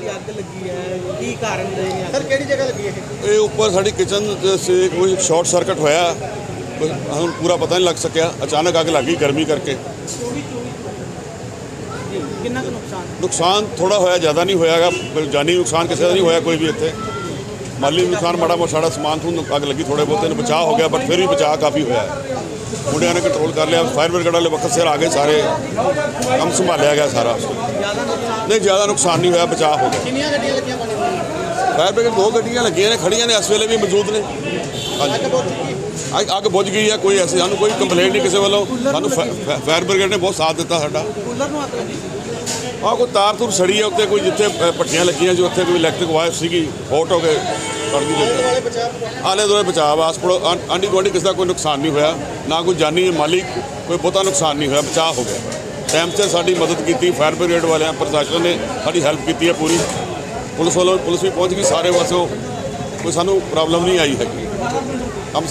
ਅੱਗ ਲੱਗੀ ਹੈ ਕੀ ਕਾਰਨ ਰਹੇ ਨੇ ਸਰ ਕਿਹੜੀ ਜਗ੍ਹਾ ਲੱਗੀ ਇਹ ਇਹ ਉੱਪਰ ਸਾਡੀ ਕਿਚਨ ਸੇ ਕੋਈ ਸ਼ਾਰਟ ਸਰਕਟ ਹੋਇਆ ਕੋਈ ਸਾਨੂੰ ਪੂਰਾ ਪਤਾ ਨਹੀਂ ਲੱਗ ਸਕਿਆ ਅਚਾਨਕ ਅੱਗ ਲੱਗ ਗਈ ਗਰਮੀ ਕਰਕੇ ਜੀ ਕਿੰਨਾ ਕੁ ਨੁਕਸਾਨ ਨੁਕਸਾਨ ਥੋੜਾ ਹੋਇਆ ਜ਼ਿਆਦਾ ਨਹੀਂ ਹੋਇਆਗਾ ਕੋਈ ਜਾਨੀ ਨੁਕਸਾਨ ਕਿਸੇ ਦਾ ਨਹੀਂ ਹੋਇਆ ਕੋਈ ਵੀ ਇੱਥੇ ਮਾਲੀ ਨੁਕਸਾਨ ਮਾੜਾ ਮੋਟਾ ਸਾਡਾ ਸਮਾਨ ਤੋਂ ਅੱਗ ਲੱਗੀ ਥੋੜੇ ਬਹੁਤੇ ਨੂੰ ਬਚਾਅ ਹੋ ਗਿਆ ਬਟ ਫਿਰ ਵੀ ਬਚਾਅ ਕਾਫੀ ਹੋਇਆ ਹੈ। ਮੁੰਡਿਆਂ ਨੇ ਕੰਟਰੋਲ ਕਰ ਲਿਆ ਫਾਇਰ ਬ੍ਰਿਗੇਡ ਵਾਲੇ ਵਕਤ ਸਿਰ ਆ ਗਏ ਸਾਰੇ ਕੰਮ ਸੰਭਾਲਿਆ ਗਿਆ ਸਾਰਾ ਜ਼ਿਆਦਾ ਨੁਕਸਾਨ ਨਹੀਂ ਜ਼ਿਆਦਾ ਨੁਕਸਾਨ ਨਹੀਂ ਹੋਇਆ ਬਚਾਅ ਹੋ ਗਿਆ। ਕਿੰਨੀਆਂ ਗੱਡੀਆਂ ਲੱਗੀਆਂ ਪਾਣੀ ਦੀਆਂ ਫਾਇਰ ਬ੍ਰਿਗੇਡ ਦੋ ਗੱਡੀਆਂ ਲੱਗੀਆਂ ਨੇ ਖੜੀਆਂ ਨੇ ਇਸ ਵੇਲੇ ਵੀ ਮੌਜੂਦ ਨੇ। ਹਾਂਜੀ। ਅੱਗ ਬੁਝ ਗਈ। ਹੈ ਕੋਈ ਐਸੀ ਸਾਨੂੰ ਕੋਈ ਕੰਪਲੇਂਟ ਨਹੀਂ ਕਿਸੇ ਵੱਲੋਂ। ਸਾਨੂੰ ਫਾਇਰ ਬ੍ਰਿਗੇਡ ਨੇ ਬਹੁਤ ਸਾਥ ਦਿੱਤਾ ਸਾਡਾ। ਕੂਲਰ ਨੂੰ ਅੱਗ ਲੱਗੀ ਆਹ ਕੋਈ ਤਾਰ ਤੁਰ ਸੜੀ ਹੈ ਉੱਤੇ ਕੋਈ ਜਿੱਥੇ ਭੱਠੀਆਂ ਲੱਗੀਆਂ ਸੀ ਉੱਥੇ ਕੋਈ ਇਲੈਕਟ੍ਰਿਕ ਵਾਇਰ ਸੀਗੀ ਫੋਟ ਹੋ ਦਿੱਤਾ ਵਾਲੇ ਬਚਾਅ ਆਲੇ ਦੁਆਲੇ ਬਚਾਅ ਆਸ ਪੜੋ ਆਂਢੀ ਗੁਆਂਢੀ ਕਿਸੇ ਦਾ ਕੋਈ ਨੁਕਸਾਨ ਨਹੀਂ ਹੋਇਆ ਨਾ ਕੋਈ ਜਾਨੀ ਮਾਲੀ ਕੋਈ ਬਹੁਤਾ ਨੁਕਸਾਨ ਨਹੀਂ ਹੋਇਆ ਬਚਾਅ ਹੋ ਗਿਆ। ਟਾਈਮ 'ਤੇ ਸਾਡੀ ਮਦਦ ਕੀਤੀ ਫਾਇਰ ਬ੍ਰਿਗੇਡ ਵਾਲਿਆਂ, ਪ੍ਰਸ਼ਾਸਨ ਨੇ ਸਾਡੀ ਹੈਲਪ ਕੀਤੀ ਹੈ ਪੂਰੀ। ਪੁਲਿਸ ਵੱਲੋਂ, ਪੁਲਿਸ ਵੀ ਪਹੁੰਚ ਗਈ, ਸਾਰੇ ਪਾਸੋਂ ਕੋਈ ਸਾਨੂੰ ਪ੍ਰੋਬਲਮ ਨਹੀਂ ਆਈ ਹੈਗੀ। ਕੰਮ